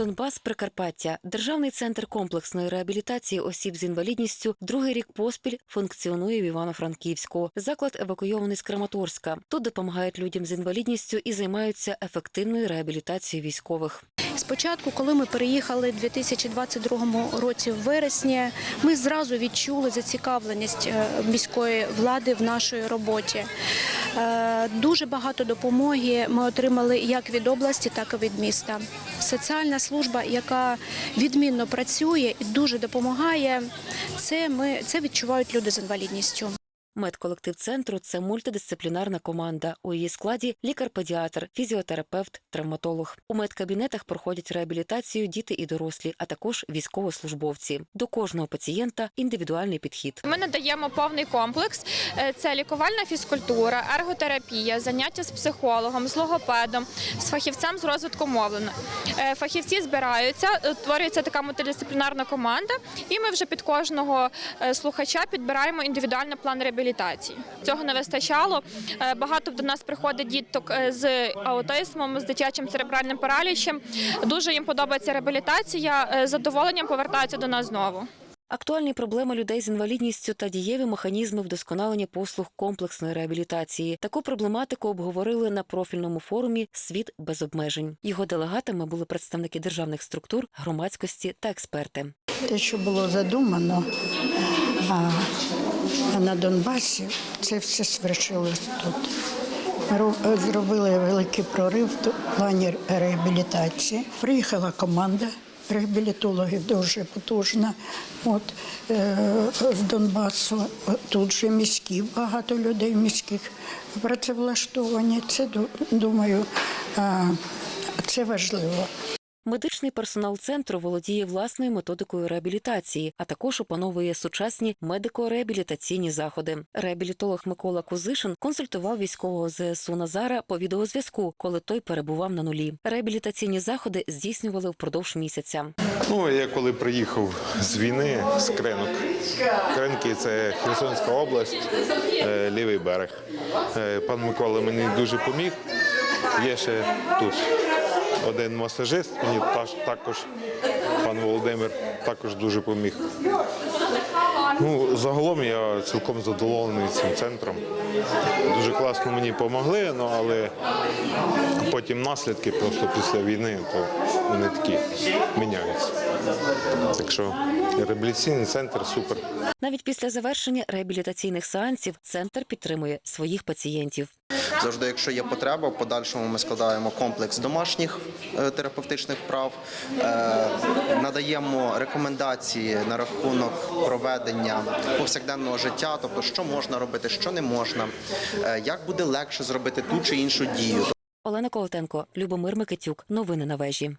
Донбас, Прикарпаття, державний центр комплексної реабілітації осіб з інвалідністю, другий рік поспіль функціонує в Івано-Франківську. Заклад евакуйований з Краматорська. Тут допомагають людям з інвалідністю і займаються ефективною реабілітацією військових. Спочатку, коли ми переїхали в 2022 році в вересні, ми зразу відчули зацікавленість е, міської влади в нашій роботі. Е, Дуже багато допомоги ми отримали як від області, так і від міста. Соціальна служба, яка відмінно працює і дуже допомагає, це ми це відчувають люди з інвалідністю. Медколектив центру це мультидисциплінарна команда. У її складі лікар-педіатр, фізіотерапевт, травматолог. У медкабінетах проходять реабілітацію діти і дорослі, а також військовослужбовці. До кожного пацієнта індивідуальний підхід. Ми надаємо повний комплекс: Е, це лікувальна фізкультура, ерготерапія, заняття з психологом, з логопедом, з фахівцем з розвитку мовлення. Е, Фахівці збираються, утворюється така мультидисциплінарна команда, і ми вже під кожного е, слухача підбираємо індивідуальний план реабілітації. Цього не вистачало. Е, Багато до нас приходить діток е, з аутизмом, з дитячим церебральним паралічем. Дуже їм подобається реабілітація. е, З задоволенням повертаються до нас знову. Актуальні проблеми людей з інвалідністю та дієві механізми вдосконалення послуг комплексної реабілітації. Таку проблематику обговорили на профільному форумі Світ без обмежень. Його делегатами були представники державних структур, громадськості та експерти. Те, що було задумано, а, на Донбасі це все свершилось тут. Ро- Зробили великий прорив в плані реабілітації. Приїхала команда реабілітологів дуже потужна. От, е, з Донбасу тут же міські, багато людей міських працевлаштовані. Це думаю, це важливо. Медичний персонал центру володіє власною методикою реабілітації, а також опановує сучасні медико-реабілітаційні заходи. Реабілітолог Микола Кузишин консультував військового ЗСУ Назара по відеозв'язку, коли той перебував на нулі. Реабілітаційні заходи здійснювали впродовж місяця. Ну, я коли приїхав з війни, з Кринок. Кринки це Херсонська область, е, лівий берег. Е, Пан Микола мені дуже поміг. Є ще тут один масажист, мені також пан Володимир також дуже поміг. Ну, загалом я цілком задоволений цим центром. Дуже класно мені допомогли, ну, але потім наслідки просто після війни, то вони такі міняються. Так що реабілітаційний центр супер. Навіть після завершення реабілітаційних сеансів центр підтримує своїх пацієнтів. Завжди, якщо є потреба, в подальшому ми складаємо комплекс домашніх е, терапевтичних вправ, е, надаємо рекомендації на рахунок проведення повсякденного життя, тобто що можна робити, що не можна, е, як буде легше зробити ту чи іншу дію. Олена Колотенко, Любомир Микитюк. Новини на вежі.